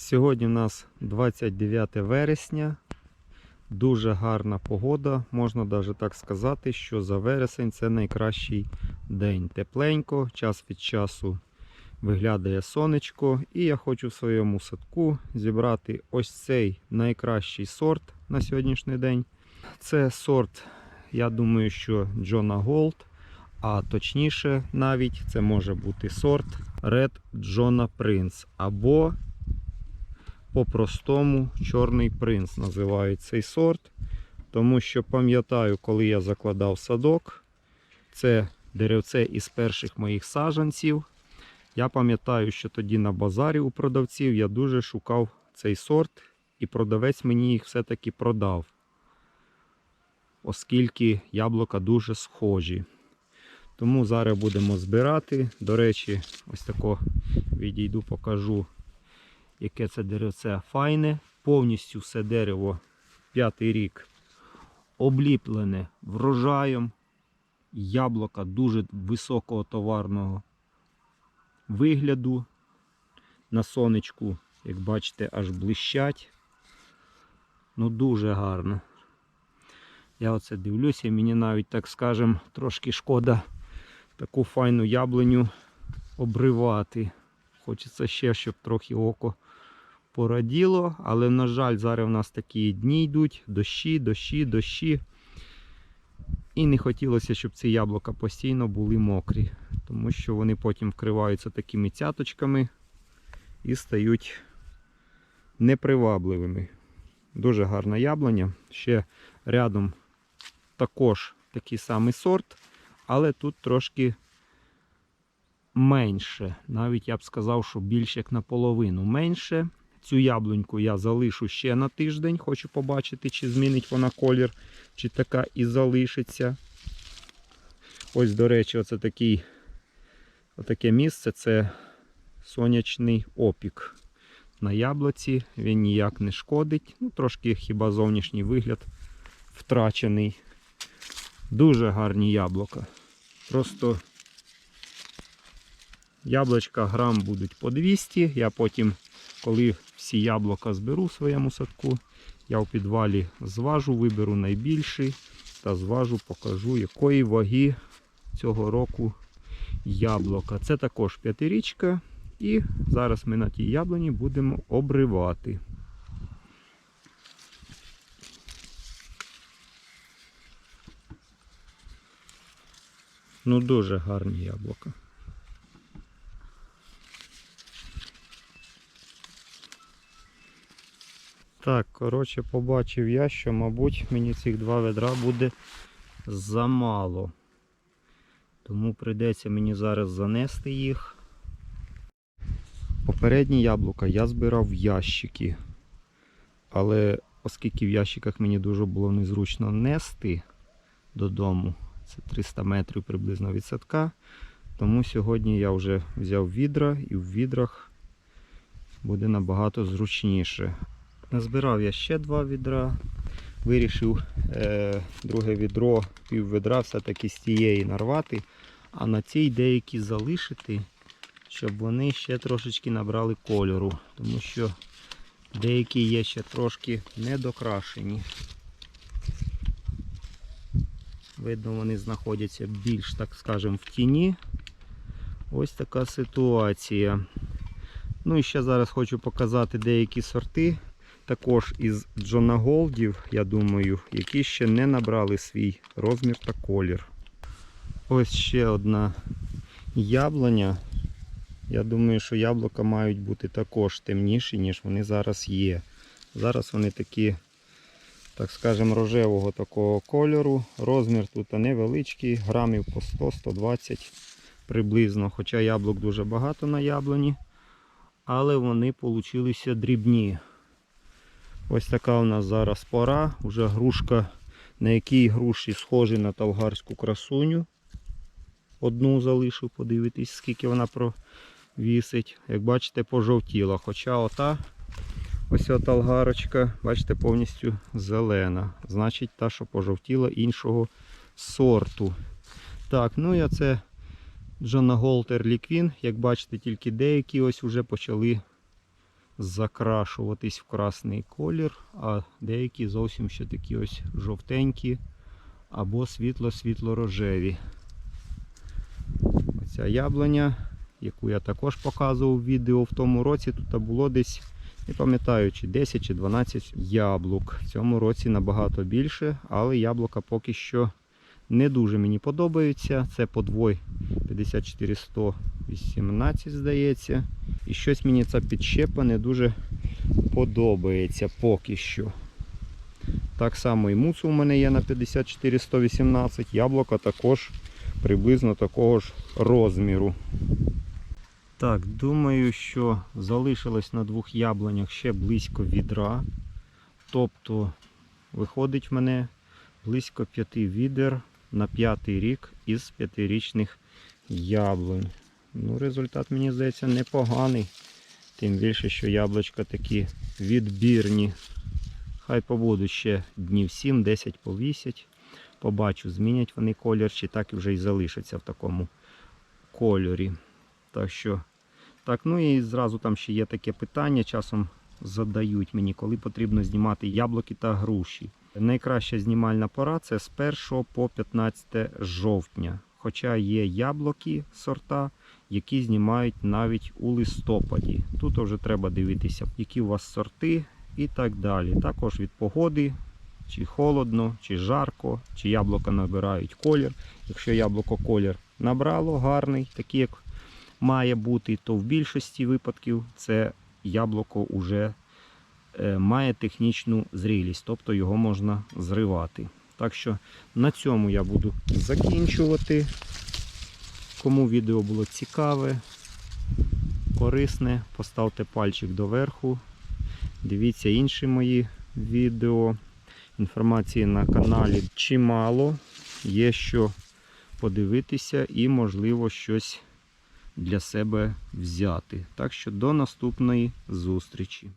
Сьогодні у нас 29 вересня. Дуже гарна погода. Можна навіть так сказати, що за вересень це найкращий день. Тепленько, час від часу виглядає сонечко. І я хочу в своєму садку зібрати ось цей найкращий сорт на сьогоднішній день. Це сорт, я думаю, що Джона Голд. А точніше, навіть це може бути сорт Red Джона Принц або по-простому Чорний принц називають цей сорт. Тому що пам'ятаю, коли я закладав садок, це деревце із перших моїх саджанців. Я пам'ятаю, що тоді на базарі у продавців я дуже шукав цей сорт, і продавець мені їх все-таки продав, оскільки яблука дуже схожі. Тому зараз будемо збирати. До речі, ось тако відійду, покажу, яке це деревце файне. Повністю все дерево п'ятий рік обліплене врожаєм. Яблука дуже високого товарного вигляду. На сонечку, як бачите, аж блищать. Ну дуже гарно. Я оце дивлюся, мені навіть, так скажем, трошки шкода таку файну яблуню обривати. Хочеться ще, щоб трохи око пораділо, але, на жаль, зараз у нас такі дні йдуть, дощі, дощі, дощі. І не хотілося, щоб ці яблука постійно були мокрі, тому що вони потім вкриваються такими цяточками і стають непривабливими. Дуже гарна яблуня. Ще рядом також такий самий сорт, але тут трошки менше. Навіть я б сказав, що більше як наполовину менше. Цю яблуньку я залишу ще на тиждень. Хочу побачити, чи змінить вона колір, чи така і залишиться. Ось, до речі, оце такий, отаке місце це сонячний опік на яблуці. Він ніяк не шкодить. Ну, трошки хіба зовнішній вигляд втрачений. Дуже гарні яблука. Просто яблучка грам будуть по 200. Я потім, коли всі яблука зберу в своєму садку, я в підвалі зважу, виберу найбільший та зважу, покажу, якої ваги цього року яблука. Це також п'ятирічка. І зараз ми на тій яблуні будемо обривати. Ну, дуже гарні яблука. Коротше, побачив я, що, мабуть, мені цих два ведра буде замало. Тому прийдеться мені зараз занести їх. Попередні яблука я збирав в ящики. Але оскільки в ящиках мені дуже було незручно нести додому, це 300 метрів приблизно від садка, тому сьогодні я вже взяв відра і в відрах буде набагато зручніше. Назбирав я ще два відра. Вирішив е, друге відро, пів відра все-таки з тієї нарвати, а на цій деякі залишити, щоб вони ще трошечки набрали кольору, тому що деякі є ще трошки недокрашені. Видно, вони знаходяться більш, так скажемо, в тіні. Ось така ситуація. Ну і ще зараз хочу показати деякі сорти також із Джона Голдів, я думаю, які ще не набрали свій розмір та колір. Ось ще одна яблуня. Я думаю, що яблука мають бути також темніші, ніж вони зараз є. Зараз вони такі, так скажемо, рожевого такого кольору. Розмір тут невеличкий, грамів по 100-120 приблизно. Хоча яблук дуже багато на яблуні, але вони получилися дрібні. Ось така у нас зараз пора. Уже грушка, на якій груші схожі на талгарську красуню. Одну залишив, подивитись, скільки вона провісить. Як бачите, пожовтіла. Хоча ота ось ота талгарочка, бачите, повністю зелена. Значить, та, що пожовтіла іншого сорту. Так, ну і це Джона Голтер Ліквін. Як бачите, тільки деякі ось вже почали закрашуватись в красний колір, а деякі зовсім ще такі ось жовтенькі або світло-світло-рожеві. Оця яблуня, яку я також показував в відео в тому році, тут було десь, не пам'ятаю, чи 10 чи 12 яблук. В цьому році набагато більше, але яблука поки що не дуже мені подобаються. Це подвой 54118, здається. І щось мені ця підщепа не дуже подобається поки що. Так само і муцу у мене є на 54118, яблука також приблизно такого ж розміру. Так, думаю, що залишилось на двох яблунях ще близько відра. Тобто виходить в мене близько п'яти відер на п'ятий рік із п'ятирічних яблунь. Ну, результат, мені здається, непоганий. Тим більше, що яблучка такі відбірні. Хай побудуть ще днів 7-10 повісять. Побачу, змінять вони колір, чи так вже і залишаться в такому кольорі. Так що, так, ну і зразу там ще є таке питання, часом задають мені, коли потрібно знімати яблуки та груші. Найкраща знімальна пора це з 1 по 15 жовтня. Хоча є яблуки сорта, які знімають навіть у листопаді. Тут вже треба дивитися, які у вас сорти і так далі. Також від погоди, чи холодно, чи жарко, чи яблука набирають колір. Якщо яблуко колір набрало гарний, такий як має бути, то в більшості випадків це яблуко вже е, має технічну зрілість, тобто його можна зривати. Так що на цьому я буду закінчувати. Кому відео було цікаве, корисне, поставте пальчик доверху. Дивіться інші мої відео. Інформації на каналі чимало. Є що подивитися і, можливо, щось для себе взяти. Так що до наступної зустрічі.